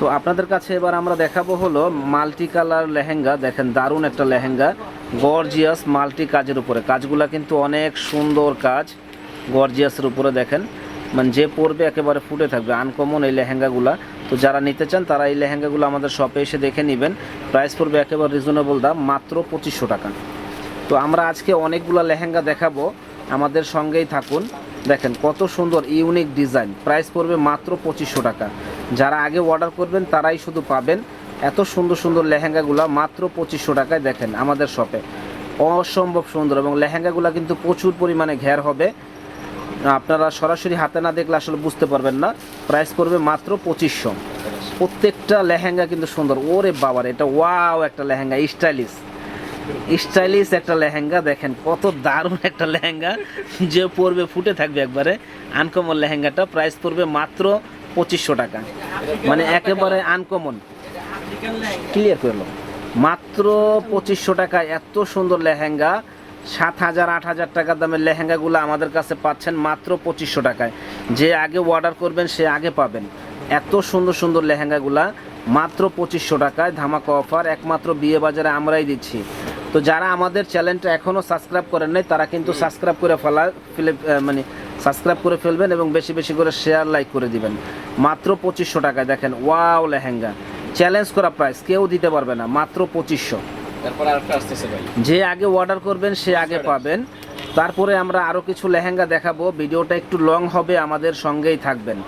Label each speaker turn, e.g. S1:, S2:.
S1: তো আপনাদের কাছে এবার আমরা দেখাবো হলো মাল্টি কালার লেহেঙ্গা। দেখেন দারুণ একটা লেহেঙ্গা। গর্জিয়াস মাল্টি কাজের উপরে। কাজগুলো কিন্তু অনেক সুন্দর কাজ গর্জিয়াসের উপরে দেখেন। মানে যে পরবে একেবারে ফুটে থাকবে, আনকমন এই লেহেঙ্গাগুলা। তো যারা নিতে চান তারা এই লেহেঙ্গাগুলো আমাদের শপে এসে দেখে নেবেন। প্রাইস পড়বে একেবারে রিজনেবল দাম, মাত্র পঁচিশশো টাকা। তো আমরা আজকে অনেকগুলো লেহেঙ্গা দেখাবো। আমাদের সঙ্গেই থাকুন। দেখেন কত সুন্দর, ইউনিক ডিজাইন। প্রাইস পড়বে মাত্র পঁচিশশো টাকা। যারা আগে অর্ডার করবেন, তারাই শুধু পাবেন। এত সুন্দর সুন্দর লেহেঙ্গাগুলো মাত্র পঁচিশশো টাকায় দেখেন আমাদের শপে। অসম্ভব সুন্দর এবং লেহেঙ্গাগুলো কিন্তু প্রচুর পরিমাণে ঘের হবে। আপনারা সরাসরি হাতে না দেখলে আসলে বুঝতে পারবেন না। প্রাইস পড়বে মাত্র পঁচিশশো। প্রত্যেকটা লেহেঙ্গা কিন্তু সুন্দর। ওরে বাবার, এটা ওয়াও একটা লেহেঙ্গা, স্টাইলিশ। স্টাইলিশ একটা লেহেঙ্গা, দেখেন কত দারুণ একটা লেহেঙ্গা, যে পরবে, ফুটে থাকবে একবারে। আনকমন লেহেঙ্গাটা প্রাইস পড়বে মাত্র পঁচিশশো টাকা। মানে একেবারে আনকমন ক্লিয়ার করল মাত্র পঁচিশশো টাকা, এত সুন্দর লেহেঙ্গা। সাত হাজার, আট হাজার টাকার দামের লেহেঙ্গাগুলো আমাদের কাছে পাচ্ছেন মাত্র পঁচিশশো টাকায়। যে আগে অর্ডার করবেন, সে আগে পাবেন। এত সুন্দর সুন্দর লেহেঙ্গাগুলা, মাত্র পঁচিশশো টাকায় ধামাকা অফার একমাত্র বিয়ে বাজারে আমরাই দিচ্ছি। তো যারা আমাদের চ্যানেলটা এখনও সাবস্ক্রাইব করেন নাই তারা কিন্তু সাবস্ক্রাইব করে ফেলা ফেলে মানে সাবস্ক্রাইব করে ফেলবেন এবং বেশি বেশি করে শেয়ার লাইক করে দিবেন। মাত্র পঁচিশশো টাকায় দেখেন ওয়াও লেহেঙ্গা। চ্যালেঞ্জ করা প্রাইস কেউ দিতে পারবে না মাত্র পঁচিশশো। যে আগে অর্ডার করবেন সে আগে পাবেন। তারপরে আমরা আরও কিছু লেহেঙ্গা দেখাবো। ভিডিওটা একটু লং হবে আমাদের সঙ্গেই থাকবেন।